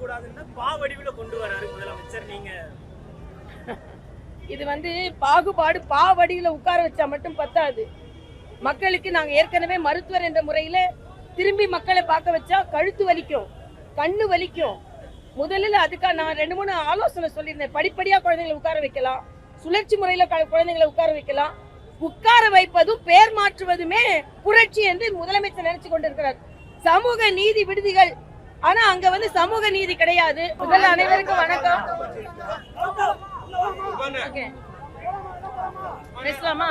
கூடாதுன்னு பா வடிவில் கொண்டு வராரு முதலமைச்சர். நீங்க இது வந்து பாகுபாடு பாவடியில உட்கார வச்சா மட்டும் பத்தாது. மக்களுக்கு நாங்க ஏற்கனவே மருத்துவர் என்ற முறையில திரும்பி மக்களை பார்க்க வச்சா கழுத்து வலிக்கும் கண்ணு வலிக்கும். முதலில் அதுக்காக நான் ரெண்டு மூணு ஆலோசனை சொல்லியிருந்தேன். படிப்படியா குழந்தைங்களை உட்கார வைக்கலாம் சுழற்சி முறையில க- குழந்தைங்களை உட்கார வைக்கலாம். உட்கார வைப்பதும் பேர் மாற்றுவதுமே புரட்சி என்று முதலமைச்சர் நினைச்சு கொண்டிருக்கிறார். சமூக நீதி விடுதிகள் ஆனா அங்க வந்து சமூக நீதி கிடையாது. முதல்ல அனைவருக்கும் வணக்கம். பேசலாமா?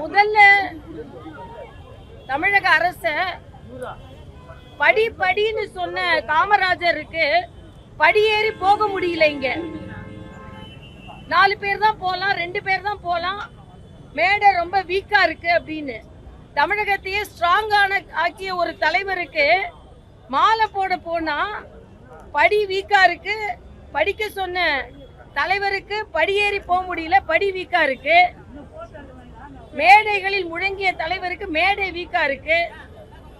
முதல்ல தமிழக அரச படி படின்னு சொன்ன காமராஜருக்கு படியேறி போக முடியல இங்க. நாலு பேர் தான் போலாம் ரெண்டு பேர் தான் போலாம். மேடை ரொம்ப வீக்கா இருக்கு அப்படின்னு. தமிழகத்தையே ஸ்ட்ராங்கான ஆக்கிய ஒரு தலைவருக்கு மாலை போட போனா படி வீக்கா இருக்கு. படிக்க சொன்ன தலைவருக்கு படியேறி போக முடியல படி வீக்கா இருக்கு. மேடைகளில் முழங்கிய தலைவருக்கு மேடை வீக்கா இருக்கு.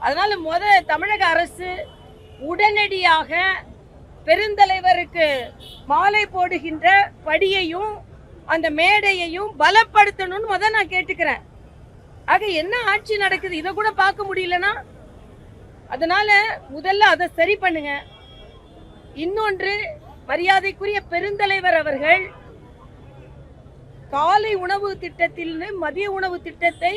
அதனால முத தமிழக அரசு உடனடியாக பெருந்தலைவருக்கு மாலை போடுகின்ற படியையும் அந்த மேடையையும் பலப்படுத்தணும்னு முத நான் கேட்டுக்கிறேன். ஆக என்ன ஆட்சி நடக்குது? இதை கூட பார்க்க முடியலனா? அதனால முதல்ல அதை சரி பண்ணுங்க. இன்னொன்று மரியாதைக்குரிய பெருந்தலைவர் அவர்கள் காலை உணவு திட்டத்தில் மதிய உணவு திட்டத்தை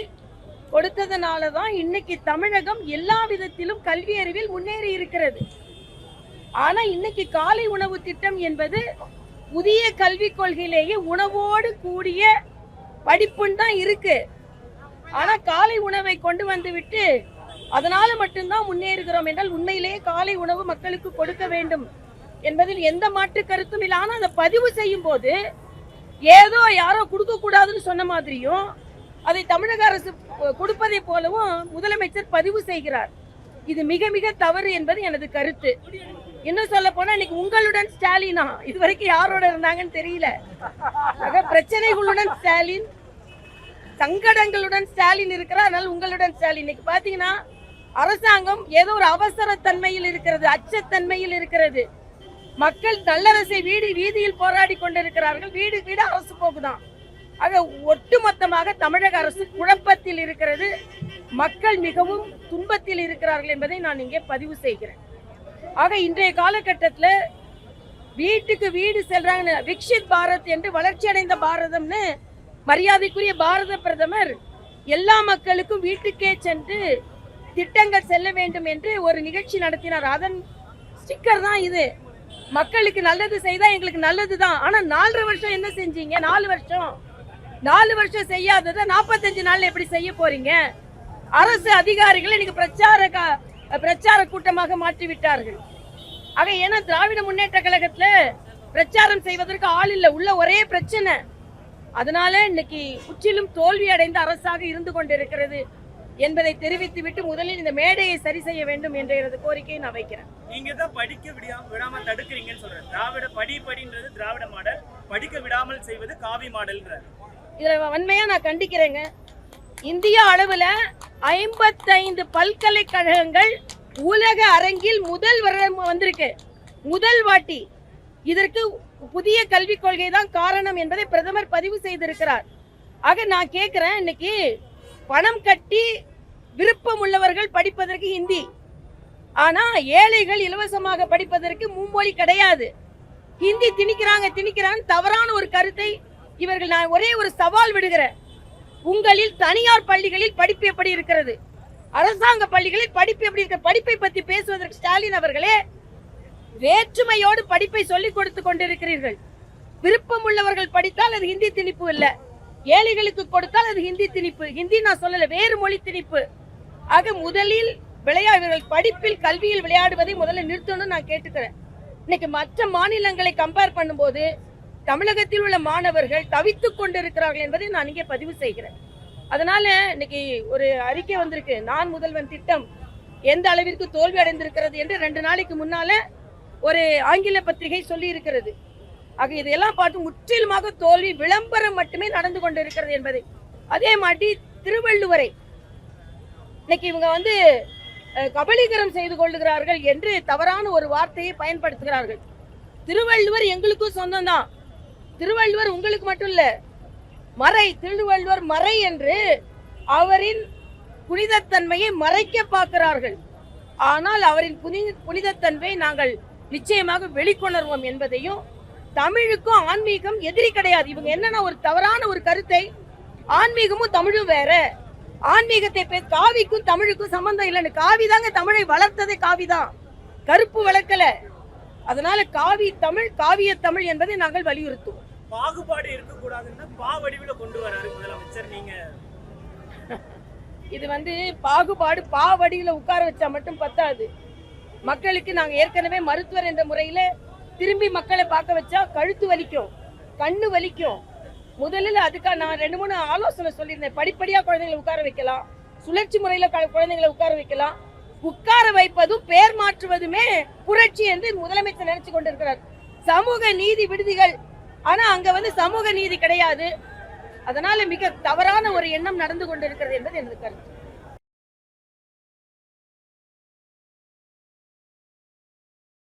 கொடுத்ததுனால தான் இன்னைக்கு தமிழகம் எல்லா விதத்திலும் கல்வி அறிவில் முன்னேறி இருக்கிறது. ஆனா இன்னைக்கு காலை உணவு திட்டம் என்பது புதிய கல்விக் கொள்கையிலேயே உணவோடு கூடிய படிப்புன்னு தான் இருக்கு. ஆனா காலை உணவை கொண்டு வந்து விட்டு அதனால மட்டும்தான் முன்னேறுகிறோம் என்றால் உண்மையிலேயே காலை உணவு மக்களுக்கு கொடுக்க வேண்டும் என்பதில் எந்த மாற்று கருத்தும் இல்லை. ஆனால் அதை பதிவு செய்யும் போது ஏதோ யாரோ கொடுக்க கூடாதுன்னு சொன்ன மாதிரியும் அதை தமிழக அரசு கொடுப்பதை போலவும் முதலமைச்சர் பதிவு செய்கிறார். இது மிக மிக தவறு என்பது எனது கருத்து. இன்னும் சொல்ல போனா இன்னைக்கு உங்களுடன் ஸ்டாலினா. இதுவரைக்கும் யாரோட இருந்தாங்கன்னு தெரியல. பிரச்சனைகளுடன் ஸ்டாலின் சங்கடங்களுடன் ஸ்டாலின் இருக்கிறார். அதனால உங்களுடன் ஸ்டாலின். இன்னைக்கு பாத்தீங்கன்னா அரசாங்கம் ஏதோ ஒரு அவசர தன்மையில் இருக்கிறது அச்சத்தன்மையில் இருக்கிறது. மக்கள் நல்லரசை வீடு வீதியில் போராடி கொண்டிருக்கிறார்கள். வீடு வீடு அரசு போகுதான். ஆக ஒட்டுமொத்தமாக தமிழக அரசு குழப்பத்தில் இருக்கிறது. மக்கள் மிகவும் துன்பத்தில் இருக்கிறார்கள் என்பதை நான் இங்கே பதிவு செய்கிறேன். ஆக இன்றைய காலகட்டத்தில் வீட்டுக்கு வீடு செல்றாங்க விக்ஷித் பாரத் என்று வளர்ச்சி அடைந்த பாரதம்னு மரியாதைக்குரிய பாரத பிரதமர் எல்லா மக்களுக்கும் வீட்டுக்கே சென்று திட்டங்கள் செல்ல வேண்டும் என்று ஒரு நிகழ்ச்சி நடத்தினார். அதன் ஸ்டிக்கர் தான் இது. மக்களுக்கு நல்லது செய்தா எங்களுக்கு நல்லது தான் ஆனா நாலரை வருஷம் என்ன செஞ்சீங்க? நாலு வருஷம். நாலு வருஷம் செய்யாததை நாற்பத்தஞ்சு நாள்ல எப்படி செய்ய போறீங்க? அரசு அதிகாரிகள் இன்னைக்கு பிரச்சார கா- பிரச்சார கூட்டமாக மாற்றி விட்டார்கள் ஆக ஏன்னா திராவிட முன்னேற்ற கழகத்துல பிரச்சாரம் செய்வதற்கு ஆள் இல்லை. உள்ள ஒரே பிரச்சனை. அதனால இன்னைக்கு முற்றிலும் தோல்வி அடைந்த அரசாக இருந்து கொண்டிருக்கிறது என்பதை தெரிவித்து விட்டு முதலில் இந்த மேடையை சரி செய்ய வேண்டும் என்ற எனது கோரிக்கையை நான் வைக்கிறேன். நீங்க தான் படிக்க விடாம விடாம தடுக்கிறீங்கன்னு சொல்றேன். திராவிட படி படின்றது திராவிட மாடல். படிக்க விடாமல் செய்வது காவி மாடல்ன்றாரு. இதுல வன்மையா நான் கண்டிக்கிறேங்க. இந்திய அளவுல ஐம்பத்தைந்து பல்கலைக்கழகங்கள் உலக அரங்கில் முதல் வருடம் வந்திருக்கு. முதல் வாட்டி இதற்கு புதிய கல்விக் கொள்கை தான் காரணம் என்பதை பிரதமர் பதிவு செய்திருக்கிறார். ஆக நான் கேட்கிறேன் இன்னைக்கு பணம் கட்டி விருப்பம் உள்ளவர்கள் படிப்பதற்கு ஹிந்தி. ஆனா ஏழைகள் இலவசமாக படிப்பதற்கு மும்மொழி கிடையாது. ஹிந்தி திணிக்கிறாங்க திணிக்கிறாங்க தவறான ஒரு கருத்தை இவர்கள் நான் ஒரே ஒரு சவால் விடுகிறேன். உங்களில் தனியார் பள்ளிகளில் படிப்பு எப்படி இருக்கிறது? அரசாங்க பள்ளிகளில் படிப்பு எப்படி இருக்கிற படிப்பை பத்தி பேசுவதற்கு ஸ்டாலின் அவர்களே வேற்றுமையோடு படிப்பை சொல்லிக் கொடுத்து கொண்டிருக்கிறீர்கள். விருப்பம் உள்ளவர்கள் படித்தால் அது ஹிந்தி திணிப்பு இல்ல. ஏழைகளுக்கு கொடுத்தால் அது ஹிந்தி திணிப்பு. ஹிந்தி நான் சொல்லல வேறு மொழி திணிப்பு. ஆக முதலில் விளையா இவர்கள் படிப்பில் கல்வியில் விளையாடுவதை முதல்ல நிறுத்தணும்னு நான் கேட்டுக்கிறேன். இன்னைக்கு மற்ற மாநிலங்களை கம்பேர் பண்ணும்போது தமிழகத்தில் உள்ள மாணவர்கள் தவித்துக் கொண்டிருக்கிறார்கள் என்பதை நான் இங்கே பதிவு செய்கிறேன். அதனால இன்னைக்கு ஒரு அறிக்கை வந்திருக்கு. நான் முதல்வன் திட்டம் எந்த அளவிற்கு தோல்வி அடைந்திருக்கிறது என்று ரெண்டு நாளைக்கு முன்னால ஒரு ஆங்கில பத்திரிகை சொல்லி இருக்கிறது ஆக இதையெல்லாம் பார்த்து முற்றிலுமாக தோல்வி விளம்பரம் மட்டுமே நடந்து கொண்டு இருக்கிறது என்பதை. அதே மாதிரி திருவள்ளுவரை இன்னைக்கு இவங்க வந்து கபலீகரம் செய்து கொள்ளுகிறார்கள் என்று தவறான ஒரு வார்த்தையை பயன்படுத்துகிறார்கள். திருவள்ளுவர் எங்களுக்கும் சொந்தம் தான் திருவள்ளுவர் உங்களுக்கு மட்டும் இல்ல மறை திருவள்ளுவர் மறை என்று அவரின் புனிதத்தன்மையை மறைக்க பார்க்கிறார்கள். ஆனால் அவரின் புனித புனிதத்தன்மை நாங்கள் நிச்சயமாக வெளிக்கொணர்வோம் என்பதையும் தமிழுக்கும் ஆன்மீகம் எதிரி கிடையாது. இவங்க என்னன்னா ஒரு தவறான ஒரு கருத்தை ஆன்மீகமும் தமிழும் வேற. ஆன்மீகத்தை பே காவிக்கும் தமிழுக்கும் சம்பந்தம் இல்லைன்னு. காவி தாங்க தமிழை வளர்த்ததே காவிதான். கருப்பு வளர்க்கல அதனால காவி தமிழ் காவிய தமிழ் என்பதை நாங்கள் வலியுறுத்துவோம். பாகுபாடு இருக்கக்கூடாதுன்னா பா வடிவில கொண்டு வராரு முதலமைச்சர் நீங்க. இது வந்து பாகுபாடு பாவடியில உட்கார வச்சா மட்டும் பத்தாது. மக்களுக்கு நாங்க ஏற்கனவே மருத்துவர் என்ற முறையில திரும்பி மக்களை பார்க்க வச்சா கழுத்து வலிக்கும் கண்ணு வலிக்கும். முதலில் அதுக்காக நான் ரெண்டு மூணு ஆலோசனை சொல்லியிருந்தேன். படிப்படியா குழந்தைங்களை உட்கார வைக்கலாம் சுழற்சி முறையில க- குழந்தைங்களை உட்கார வைக்கலாம். உட்கார வைப்பதும் பேர் மாற்றுவதுமே புரட்சி என்று முதலமைச்சர் நினைச்சு கொண்டிருக்கிறார். சமூக நீதி விடுதிகள் ஆனா அங்க வந்து சமூக நீதி கிடையாது. அதனால மிக தவறான ஒரு எண்ணம் நடந்து கொண்டிருக்கிறது என்பது எனது கருத்து.